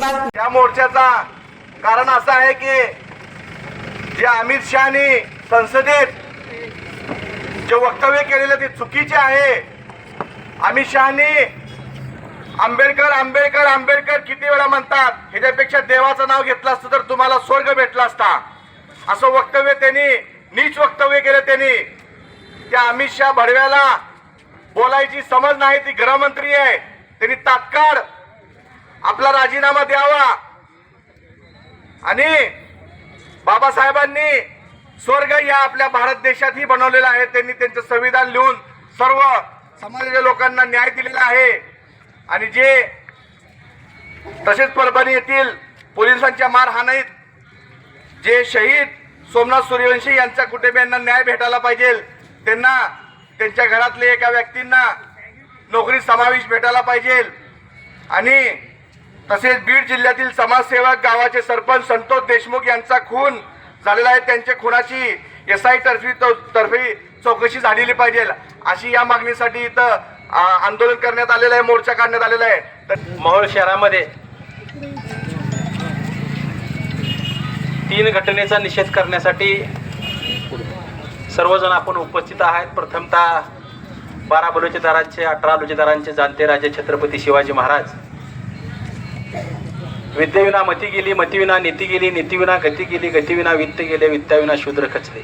बातमी या मोर्चाचा कारण असं आहे की जे अमित शहानी संसदेत जे वक्तव्य केलेलं ते चुकीचे आहे. अमित शहानी आंबेडकर आंबेडकर आंबेडकर किती वेळा म्हणतात ह्याच्यापेक्षा देवाचं नाव घेतलं असतं तर तुम्हाला स्वर्ग भेटला असता. असं वक्तव्य त्यांनी नीच वक्तव्य केलं त्यांनी. त्या अमित शहा भडव्याला बोलायची समज नाही ती गृहमंत्री आहे. त्यांनी तात्काळ आपला राजीनामा द्यावा. आणि बाबासाहेबांनी स्वर्ग या आपल्या भारत देशातही बनवलेला आहे. त्यांनी त्यांचं संविधान लिहून सर्व समाजाच्या लोकांना न्याय दिलेला आहे. आणि जे तसेच परभणी येथील पोलिसांच्या मारहाणीत जे शहीद सोमनाथ सूर्यवंशी यांच्या कुटुंबियांना न्याय भेटायला पाहिजे. त्यांना त्यांच्या घरातले एका व्यक्तींना नोकरी समावेश भेटायला पाहिजे. आणि तसेच बीड जिल्ह्यातील समाजसेवक गावाचे सरपंच संतोष देशमुख यांचा खून झालेला आहे. त्यांच्या खुनाची एस आय तर्फी तर्फे चौकशी झालेली पाहिजे. अशी या मागणीसाठी इथं आंदोलन करण्यात आलेलं आहे मोर्चा काढण्यात आलेला आहे. तर मोहोळ शहरामध्ये तीन घटनेचा निषेध करण्यासाठी सर्वजण आपण उपस्थित आहेत. प्रथमतः बारा बलुचेदारांचे अठरा बलुचेदारांचे जाणते राजे छत्रपती शिवाजी महाराज. विद्येविना मती गेली मतीविना नीती गेली नीतीविना गती गेली गतीविना वित्त गेले वित्ताविना शूद्र खचले.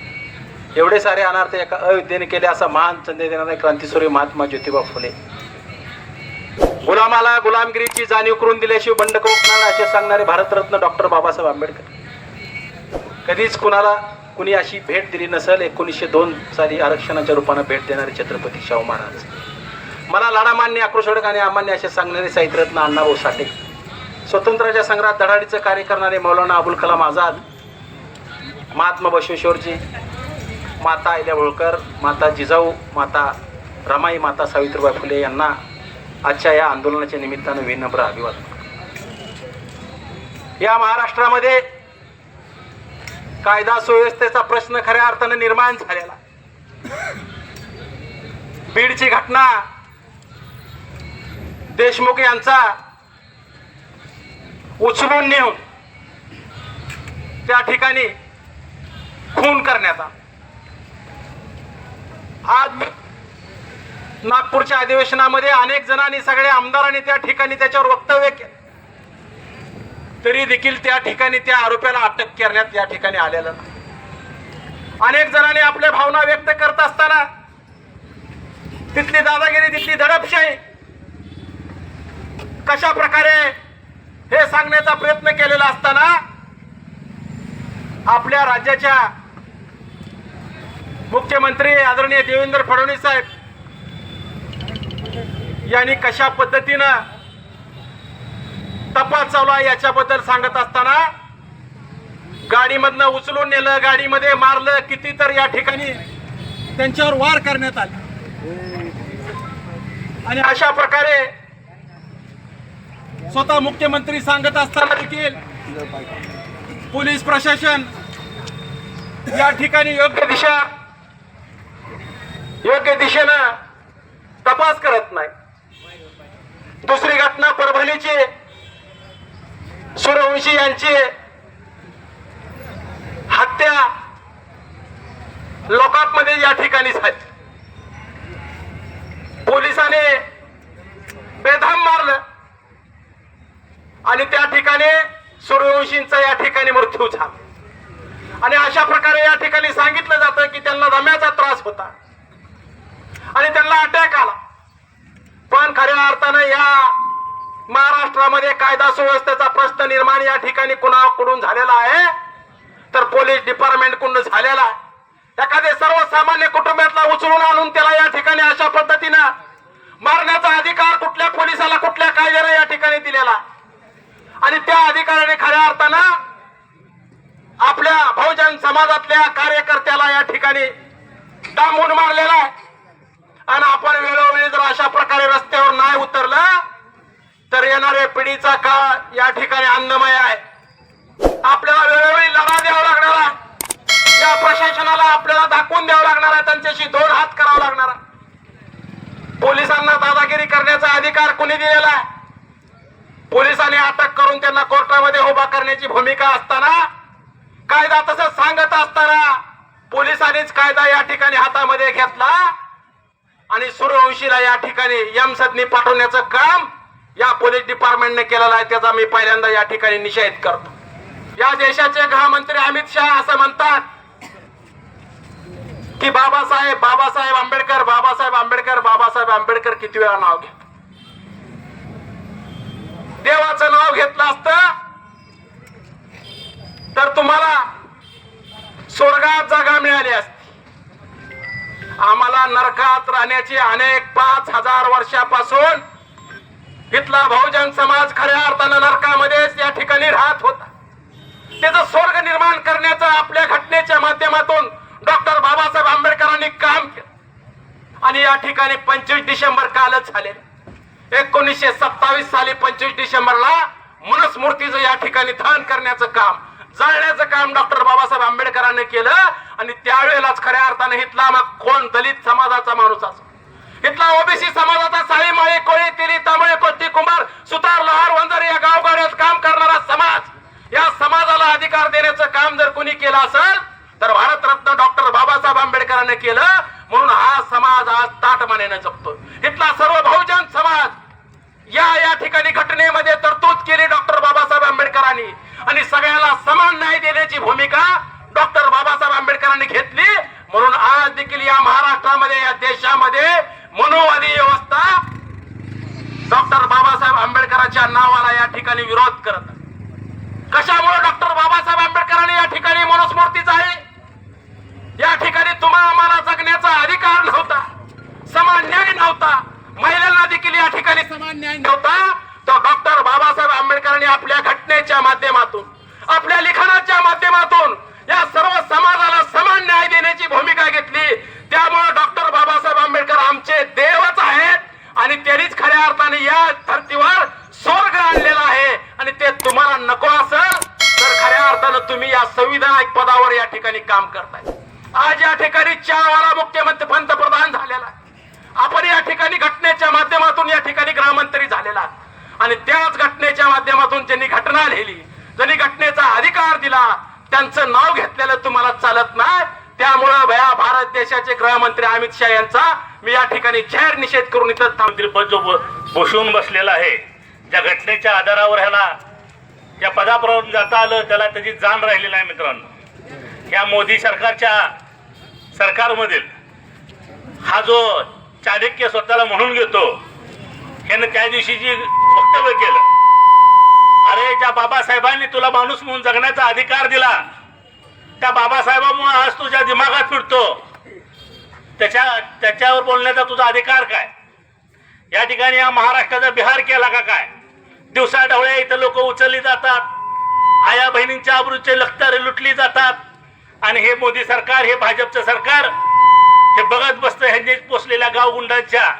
एवढे सारे अनार्थ एका अविद्येने केले असा महान संदेश देणारे क्रांतीसूर्य महात्मा ज्योतिबा फुले. गुलामाला गुलामगिरीची जाणीव करून दिल्याशिवाय बंड कोकणार असे सांगणारे भारतरत्न डॉक्टर बाबासाहेब आंबेडकर. कधीच कुणाला कुणी अशी भेट दिली नसेल एकोणीसशे दोन साली आरक्षणाच्या रूपानं भेट देणारे छत्रपती शाहू महाराज. मला लाडामान्य आक्रोशक आणि अमान्य असे सांगणारे साहित्यरत्न अण्णाभाऊ साठे. स्वतंत्राच्या संग्रहात धडाडीचं कार्य करणारे मौलाना अबुल कलाम आझाद महात्मा बसवेश्वरजी माता अहिल्या होळकर माता जिजाऊ माता रमाई माता सावित्रीबाई फुले यांना आजच्या या आंदोलनाच्या निमित्तानं विनम्र अभिवादन. या महाराष्ट्रामध्ये कायदा सुव्यवस्थेचा प्रश्न खऱ्या अर्थानं निर्माण झालेला. बीडची घटना देशमुख यांचा उचलून नेऊन त्या ठिकाणी खून करण्याचा. आज नागपूरच्या अधिवेशनामध्ये अनेक जणांनी सगळ्या आमदारांनी त्या ठिकाणी त्याच्यावर वक्तव्य केलं. तरी देखील त्या ठिकाणी त्या आरोपीला अटक करण्यात या ठिकाणी आलेलं नाही. अनेक जणांनी आपल्या भावना व्यक्त करत असताना तिथली दादागिरी तिथली दडपशाही कशा प्रकारे हे सांगण्याचा प्रयत्न केलेला असताना आपल्या राज्याच्या मुख्यमंत्री आदरणीय देवेंद्र फडणवीस साहेब यांनी कशा पद्धतीनं तपास चालू आहे याच्याबद्दल सांगत असताना गाडीमधनं उचलून नेलं गाडीमध्ये मारलं किती तर या ठिकाणी त्यांच्यावर वार करण्यात आला. आणि अशा प्रकारे स्वतः मुख्यमंत्री सांगत असताना देखील पोलीस प्रशासन या ठिकाणी योग्य दिशा योग्य दिशेनं तपास करत नाही. दुसरी घटना परभणीची सूर्यवंशी यांची हत्या लोकांमध्ये या ठिकाणी झाली. पोलिसाने बेधाम मारलं. आणि त्या ठिकाणी सूर्यवंशींचा या ठिकाणी मृत्यू झाला. आणि अशा प्रकारे या ठिकाणी सांगितलं जातं की त्यांना दम्याचा त्रास होता. आणि त्यांना अटॅक आला. पण खऱ्या अर्थानं या महाराष्ट्रामध्ये कायदा सुव्यवस्थेचा प्रश्न निर्माण या ठिकाणी कुणाकडून झालेला आहे? तर पोलीस डिपार्टमेंटकडून झालेला आहे. एखादे सर्वसामान्य कुटुंबातला उचलून आणून त्याला या ठिकाणी अशा पद्धतीनं मारण्याचा अधिकार कुठल्या पोलिसाला कुठल्या कायद्याला या ठिकाणी दिलेला आहे. आणि त्या अधिकाऱ्याने खऱ्या अर्थानं आपल्या बहुजन समाजातल्या कार्यकर्त्याला या ठिकाणी डांबून मारलेला आहे. आणि आपण वेळोवेळी जर अशा प्रकारे रस्त्यावर नाही उतरलं तर येणाऱ्या पिढीचा काळ या ठिकाणी अन्नमय आहे. आपल्याला वेळोवेळी लढा द्यावा लागणार आहे. या प्रशासनाला आपल्याला दाखवून द्यावं लागणार आहे. त्यांच्याशी दोन हात करावा लागणार आहे. पोलिसांना दादागिरी करण्याचा अधिकार कोणी दिलेला आहे? पोलिसांनी अटक करून त्यांना कोर्टामध्ये उभा करण्याची भूमिका असताना कायदा तसं सांगत असताना पोलिसांनीच कायदा या ठिकाणी हातामध्ये घेतला आणि सूर्यवंशीला या ठिकाणी यमसदनी पाठवण्याचं काम या पोलीस डिपार्टमेंटने केलेलं आहे त्याचा मी पहिल्यांदा या ठिकाणी निषेध करतो. या देशाचे गृहमंत्री अमित शहा असं म्हणतात की बाबासाहेब बाबासाहेब आंबेडकर बाबासाहेब आंबेडकर बाबासाहेब आंबेडकर किती वेळा नाव घ्या देवाचं नाव घेतलं असतं तर तुम्हाला स्वर्गात जागा मिळाली असती. आम्हाला नरकात राहण्याची अनेक पाच हजार वर्षापासून इथला बहुजन समाज खऱ्या अर्थानं नरकामध्येच या ठिकाणी राहत होता. त्याचं स्वर्ग निर्माण करण्याचं आपल्या घटनेच्या माध्यमातून डॉक्टर बाबासाहेब आंबेडकरांनी काम केलं. आणि या ठिकाणी पंचवीस डिसेंबर कालच झालेलं. एकोणीसशे सत्तावीस साली पंचवीस डिसेंबरला मनुस्मूर्तीचं या ठिकाणी दहन करण्याचं काम जाळण्याचं काम डॉक्टर बाबासाहेब आंबेडकरांनी केलं आणि त्यावेळेलाच खऱ्या अर्थाने इथला मग कोण दलित समाजाचा माणूस असो. इथला ओबीसी समाजाचा साळी माळी कोळी तिरी तांबळे कोट्टी कुंभार सुतार लहार वंजारी या गावगाड्यात काम करणारा समाज या समाजाला अधिकार देण्याचं काम जर कोणी केलं असेल तर भारतरत्न डॉक्टर बाबासाहेब आंबेडकरांनी केलं म्हणून हा समाज आज ताटमानेनं जपतो इथला सर्व भाऊ या या ठिकाणी घटनेमध्ये तरतूद केली डॉक्टर बाबासाहेब आंबेडकरांनी. आणि सगळ्याला समान न्याय देण्याची भूमिका डॉक्टर बाबासाहेब आंबेडकरांनी घेतली. म्हणून आज देखील या महाराष्ट्रामध्ये या देशामध्ये मनोवादी व्यवस्था डॉक्टर बाबासाहेब आंबेडकरांच्या नावाला या ठिकाणी विरोध करत कशामुळे डॉक्टर बाबासाहेब आंबेडकरांनी या ठिकाणी मनुस्मृतीच आहे? या ठिकाणी तुम्हाला आम्हाला जगण्याचा अधिकार नव्हता. समान न्याय नव्हता. महिलांना देखील या ठिकाणी समान न्याय नव्हता तर डॉक्टर बाबासाहेब आंबेडकरांनी आपल्या घटनेच्या माध्यमातून आपल्या लिखाणाच्या माध्यमातून या सर्व समाजाला समान न्याय देण्याची भूमिका घेतली. त्यामुळे डॉक्टर बाबासाहेब आंबेडकर आमचे देवच आहेत आणि त्यांनीच खऱ्या अर्थाने या धर्तीवर स्वर्ग आणलेला आहे. आणि ते तुम्हाला नको असेल तर खऱ्या अर्थानं तुम्ही या संविधानिक पदावर या ठिकाणी काम करताय. आज या ठिकाणी चार वेळा मुख्यमंत्री पंतप्रधान झालेला आहे. आपण या ठिकाणी घटनेच्या माध्यमातून या ठिकाणी ग्रामांतरी झालेला आणि त्याच घटनेच्या माध्यमातून ज्यांनी घटना लिहिली ज्यांनी घटनेचा अधिकार दिला त्यांचं नाव घेतलेलं तुम्हाला चालत नाही. त्यामुळं भया भारत देशाचे गृहमंत्री अमित शहा यांचा मी या ठिकाणी जाहीर निषेध करून इथं मंत्री पद जो बसवून बसलेला आहे ज्या घटनेच्या आधारावर ह्याला या पदापर्यंत जाता आलं त्याला त्याची जाण राहिली नाही मित्रांनो. या मोदी सरकारच्या सरकारमधील हा जो चाणक्य स्वतःला म्हणून घेतो. ह्यानं त्या दिवशी जी वक्तव्य केलं. अरे ज्या बाबासाहेबांनी तुला माणूस म्हणून जगण्याचा अधिकार दिला त्या बाबासाहेबामुळे आज तुझ्या दिमागात फिरतो त्याच्या त्याच्यावर बोलण्याचा तुझा अधिकार काय? या ठिकाणी या महाराष्ट्राचा बिहार केला का काय? दिवसा ढवळ्या इथं लोक उचलली जातात आया बहिणींच्या आबरूचे लखतारे लुटली जातात आणि हे मोदी सरकार हे भाजपचं सरकार हे बघत बसतं ह्यांनी पोचलेल्या गावगुंडांच्या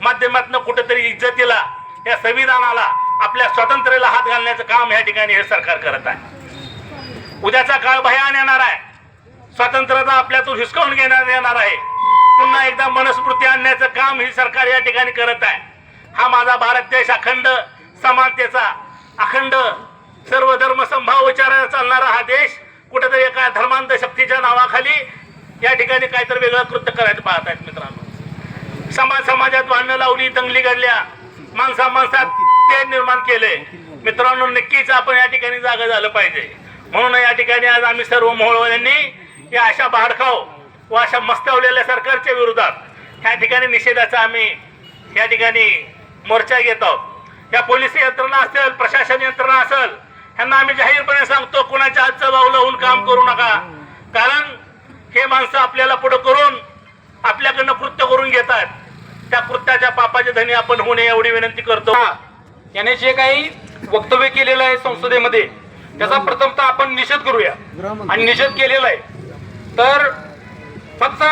माध्यमातून कुठेतरी इज्जतीला या संविधानाला आपल्या स्वातंत्र्याला हात घालण्याचं काम या ठिकाणी हे सरकार करत आहे. उद्याचा काळ भयान येणार आहे. स्वातंत्र्यता आपल्यातून हिसकावून घेण्यात येणार आहे. पुन्हा एकदा मनस्मृती आणण्याचं काम ही सरकार या ठिकाणी करत आहे. हा माझा भारत देश अखंड समानतेचा अखंड सर्व धर्म संभाव विचाराने चालणारा हा देश कुठेतरी एका धर्मांध शक्तीच्या नावाखाली या ठिकाणी काहीतरी वेगळं कृत्य करायचं पाहत आहेत मित्रांनो. समाज समाजात भांडणं लावली दंगली घडल्या. माणसा माणसात ते निर्माण केले. मित्रांनो नक्कीच आपण या ठिकाणी जागा झालं पाहिजे. म्हणून या ठिकाणी आज आम्ही सर्व मोहळवाल्यांनी या अशा भाडखाव व अशा मस्तावलेल्या सरकारच्या विरोधात या ठिकाणी निषेधाचा आम्ही या ठिकाणी मोर्चा घेत आहोत. या पोलीस यंत्रणा असेल प्रशासन यंत्रणा असेल ह्यांना आम्ही जाहीरपणे सांगतो कुणाच्या हातचं बावलं होऊन काम करू नका. कारण हे माणसं आपल्याला पुढे करून आपल्याकडनं कृत्य करून घेतात. त्या कृत्याच्या पापाचे धनी आपण होऊ नये एवढी विनंती करतो. याने जे काही वक्तव्य केलेलं आहे संसदेमध्ये त्याचा प्रथमतः आपण निषेध करूया. आणि निषेध केलेला आहे. तर फक्त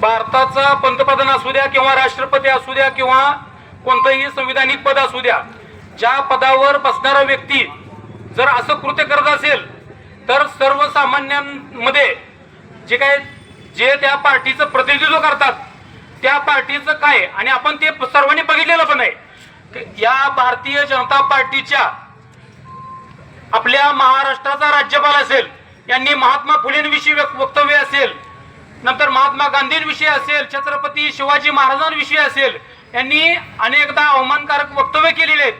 भारताचा पंतप्रधान असू द्या किंवा राष्ट्रपती असू द्या किंवा कोणतंही संविधानिक पद असू द्या ज्या पदावर बसणारा व्यक्ती जर असं कृत्य करत असेल तर सर्वसामान्यांमध्ये जे काय जे त्या पार्टीचं प्रतिनिधित्व करतात त्या पार्टीचं काय? आणि आपण ते सर्वांनी बघितलेलं पण आहे. या भारतीय जनता पार्टीच्या आपल्या महाराष्ट्राचा राज्यपाल असेल यांनी महात्मा फुलेंविषयी वक्तव्य असेल नंतर महात्मा गांधींविषयी असेल छत्रपती शिवाजी महाराजांविषयी असेल यांनी अनेकदा अवमानकारक वक्तव्य केलेले आहेत.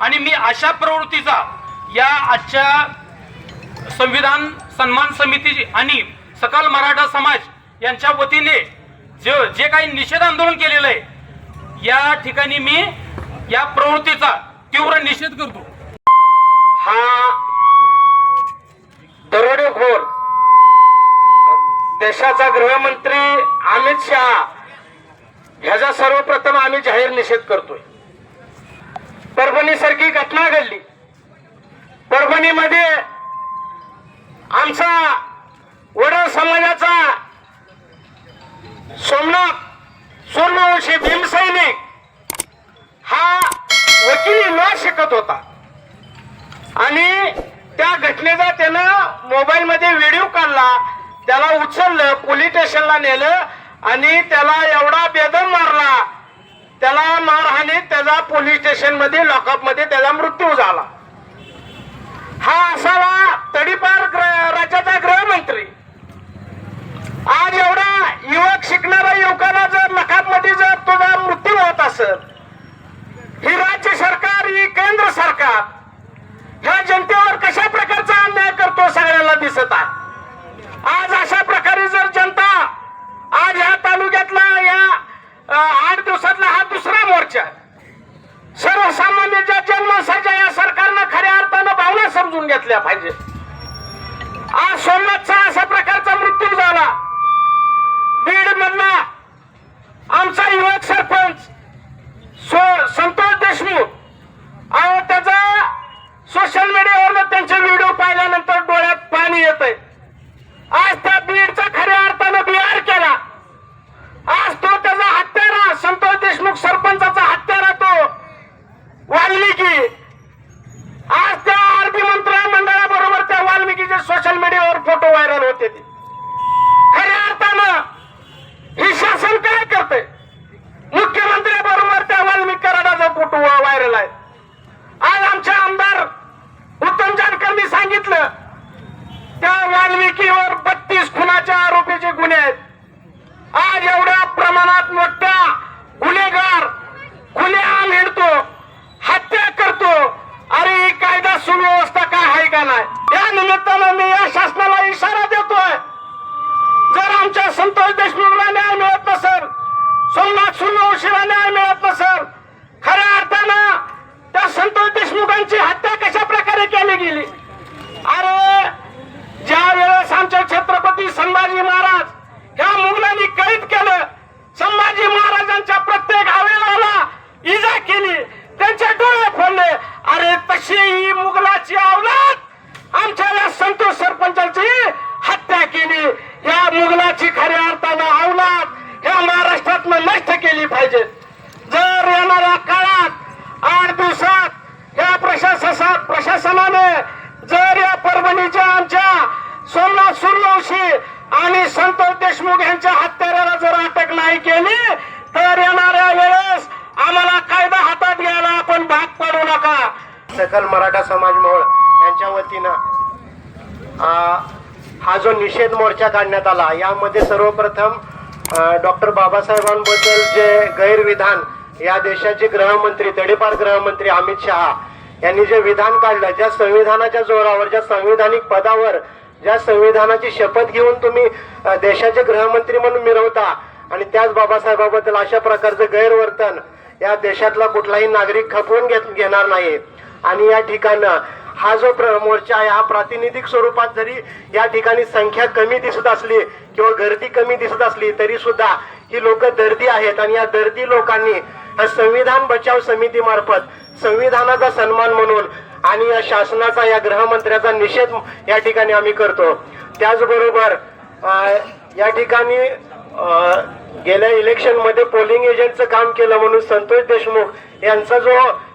आणि मी अशा प्रवृत्तीचा या आजच्या संविधान सन्मान समिती आणि सकल मराठा समाज यांच्या वतीने जे जे काही निषेध आंदोलन केलेलं आहे या ठिकाणी मी या प्रवृत्तीचा तीव्र निषेध करतो. हा दरोडेखोर देशाचा गृहमंत्री अमित शहा ह्याचा सर्वप्रथम आम्ही जाहीर निषेध करतोय. परभणी सारखी घटना घडली. परभणीमध्ये आमचा वडा समाजाचा सोमनाथ सूर्यवंशी भीमसैनिक हा वकिली न शिकत होता. आणि त्या घटनेचा त्यानं मोबाईलमध्ये व्हिडिओ काढला. त्याला उचललं पोलीस स्टेशनला नेलं आणि त्याला एवढा बेदम मारला. त्याला मारहाणीत त्याचा पोलीस स्टेशनमध्ये लॉकअपमध्ये मध्ये त्याचा मृत्यू झाला. हा असा तडीपार ग्र- राज्याचा गृहमंत्री आज एवढा युवक शिकणाऱ्या युवकाला जर नकाबमध्ये जर तुझा मृत्यू होत असेल ही राज्य सरकार ही केंद्र सरकार ह्या जनतेवर कशा प्रकारचा अन्याय करतो सगळ्यांना दिसत आहे. आज अशा प्रकारे जर जनता आज ह्या तालुक्यातला या आठ दिवसातला हा दुसरा मोर्चा सर्वसामान्य ज्या जन्मासाच्या या सरकारनं खऱ्या अर्थानं भावना समजून घेतल्या पाहिजे प्रकारे गेली? अरे ज्या वेळेस आमच्या छत्रपती संभाजी महाराज ह्या मुघलांनी कैद केलं संभाजी महाराजांच्या प्रत्येक अवयवाला इजा केली त्यांचे डोळे फोडले. अरे तशी ही मुघलाची अवलाद आमच्या या संतोष सरपंचाची हत्या केली. या मुघलाची खऱ्या अर्थानं अवलाद ह्या महाराष्ट्रातनं नष्ट केली पाहिजे. जर येणाऱ्या काळात आठ दिवसात या प्रशासना प्रशासनाने जर या परभणीच्या आमच्या सोमनाथ सूर्यवंशी आणि संतोष देशमुख यांच्या हत्याराला जर अटक नाही केली तर येणाऱ्या वेळेस आम्हाला कायदा हातात घ्यायला आपण भाग पडू नका. सकल मराठा समाज मोहोळ यांच्या वतीनं हा जो निषेध मोर्चा काढण्यात आला यामध्ये सर्वप्रथम डॉक्टर बाबासाहेबांबद्दल जे गैरविधान या देशाचे गृहमंत्री तडेपार गृहमंत्री अमित शहा यांनी जे विधान काढलं ज्या संविधानाच्या जोरावर ज्या संविधानिक पदावर ज्या संविधानाची शपथ घेऊन तुम्ही देशाचे गृहमंत्री म्हणून मिरवता आणि त्याच बाबासाहेबाबद्दल अशा प्रकारचं गैरवर्तन या देशातला कुठलाही नागरिक खपवून घेत घेणार नाही. आणि या ठिकाणं हा जो प्र मोर्चा आहे हा प्रातिनिधिक स्वरूपात जरी या ठिकाणी संख्या कमी दिसत असली किंवा गर्दी कमी दिसत असली तरी सुद्धा ही लोक दर्दी आहेत आणि या दर्दी लोकांनी संविधान बचाव समितीमार्फत संविधानाचा सन्मान म्हणून आणि या शासनाचा या गृहमंत्र्याचा निषेध या ठिकाणी आम्ही करतो. त्याचबरोबर या ठिकाणी गेल्या इलेक्शनमध्ये पोलिंग एजंटचं काम केलं म्हणून संतोष देशमुख यांचा जो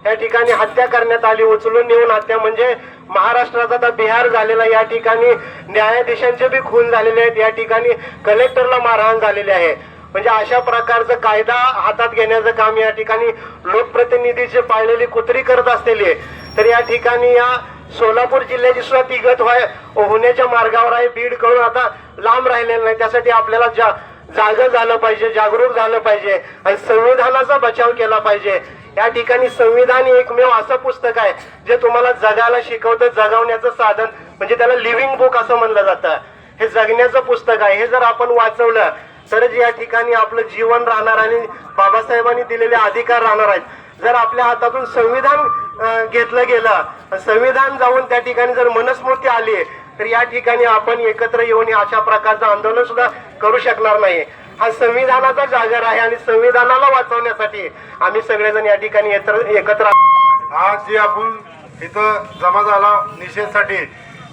या ठिकाणी हत्या करण्यात आली उचलून नेऊन हत्या म्हणजे महाराष्ट्राचा आता बिहार झालेला या ठिकाणी न्यायाधीशांचे बी खून झालेले आहेत या ठिकाणी कलेक्टरला मारहाण झालेली आहे. म्हणजे अशा प्रकारचं कायदा हातात घेण्याचं काम या ठिकाणी लोकप्रतिनिधीचे पाळलेली कुत्री करत असलेली आहे. तर या ठिकाणी या सोलापूर जिल्ह्याची सुद्धा ती गत व्हाय होण्याच्या मार्गावर आहे. बीड करून आता लांब राहिलेलं नाही. त्यासाठी आपल्याला जा जागं झालं पाहिजे जागरूक झालं पाहिजे आणि संविधानाचा बचाव केला पाहिजे. या ठिकाणी संविधान एकमेव असं पुस्तक आहे जे तुम्हाला जगायला शिकवतं. जगवण्याचं साधन म्हणजे त्याला लिव्हिंग बुक असं म्हणलं जातं. हे जगण्याचं पुस्तक आहे. हे जर आपण वाचवलं तरच या ठिकाणी आपलं जीवन राहणार आणि बाबासाहेबांनी दिलेले अधिकार राहणार आहेत. जर आपल्या हातातून संविधान घेतलं गेलं. संविधान जाऊन त्या ठिकाणी जर मनस्मृती आली तर या ठिकाणी आपण एकत्र येऊन अशा प्रकारचं आंदोलन सुद्धा करू शकणार नाही. हा संविधानाचा जागर आहे आणि संविधानाला वाचवण्यासाठी आम्ही सगळेजण या ठिकाणी एकत्र आज जे आपण इथं जमा झाला निषेधसाठी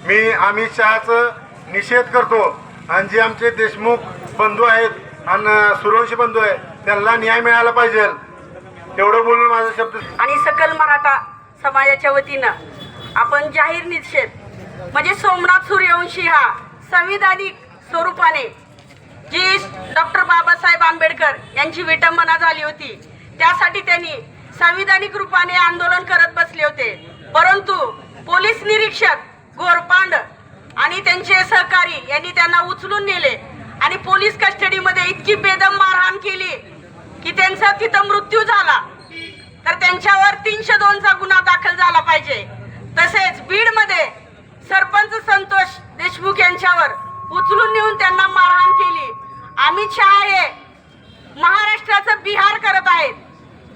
मी अमित शहाचं निषेध करतो. आणि जे आमचे देशमुख बंधू आहेत आणि सूर्यवंशी बंधू आहेत त्यांना न्याय मिळाला पाहिजे. तेवढं बोलून माझा शब्द आणि सकल मराठा समाजाच्या वतीनं आपण जाहीर निषेध म्हणजे सोमनाथ सूर्यवंशी हा संविधानिक स्वरूपाने जी डॉक्टर बाबासाहेब आंबेडकर यांची विटंबना झाली होती. त्यासाठी त्यांनी संविधानिक रूपाने आंदोलन करत बसले होते. परंतु पोलीस निरीक्षक गोरपांड आणि त्यांचे सहकारी यांनी त्यांना उचलून नेले आणि पोलीस कस्टडीमध्ये इतकी बेदम मारहाण केली की त्यांचा तिथं मृत्यू झाला. तर त्यांच्यावर तीनशे दोनचा गुन्हा दाखल झाला पाहिजे. तसेच बीडमध्ये सरपंच संतोष देशमुख यांच्यावर उचलून नेऊन त्यांना मारहाण केली. अमित शहा हे महाराष्ट्राचं बिहार करत आहेत.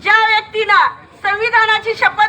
ज्या व्यक्तीनं संविधानाची शपथ